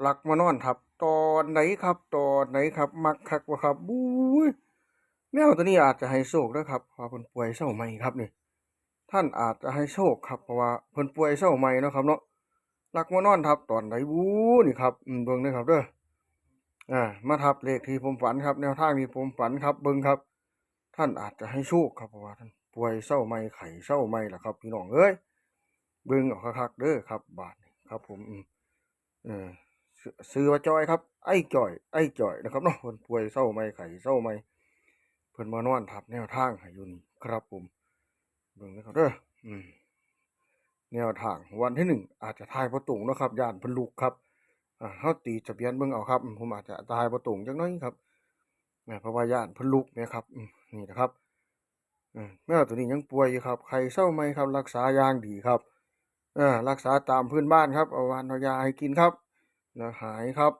หลักมานอนทับ ตอนไหนครับ ตอนไหนครับ มักคักบ่ครับบู๊ยแมวตัวนี้อาจจะให้โชคเด้อครับเพราะเพิ่นป่วยเช้าใหม่ครับนี่ท่านอาจจะให้โชคครับเพราะว่าเพิ่นป่วยเช้าใหม่นะครับเนาะหลักมานอนทับตอนไหนบู๊นี่ครับอืมเบิ่งเด้อครับเด้ออ่ามาทับเลขที่ผมฝันครับ แนวทางที่ผมฝันครับ เบิ่งครับ ท่านอาจจะให้โชคครับเพราะว่าท่านป่วยเช้าใหม่ไข้เช้าใหม่ล่ะครับ พี่น้องเอ้ยเบิ่งเอาคักเด้อครับ บาดนี้ครับ ผมอืมเออ ชื่อว่าจอยครับ ไอ้จอย ไอ้จอยนะครับเนาะเพิ่นป่วยเช้าใหม่ไข้เช้าใหม่เพิ่นมานอนทับแนวทางให้อยู่นี่ครับผมเบิ่งนะครับเด้ออืมแนวทางวันที่หนึ่งอาจจะทายบ่ตรงนะครับย่านเพิ่นลุกครับอ่าเฮาตีทะเบียนเบิ่งเอาครับผมอาจจะทายบ่ตรงจักหน่อยครับแหม่เพราะว่าย่านเพิ่นลุกแหมครับนี่นะครับแมวตัวนี้ยังป่วยอยู่ครับไข้เศร้าไหมครับ รักษายางดีครับเออรักษาตามพื้นบ้านครับเอาวานเอายาให้กินครับ นะหายครับ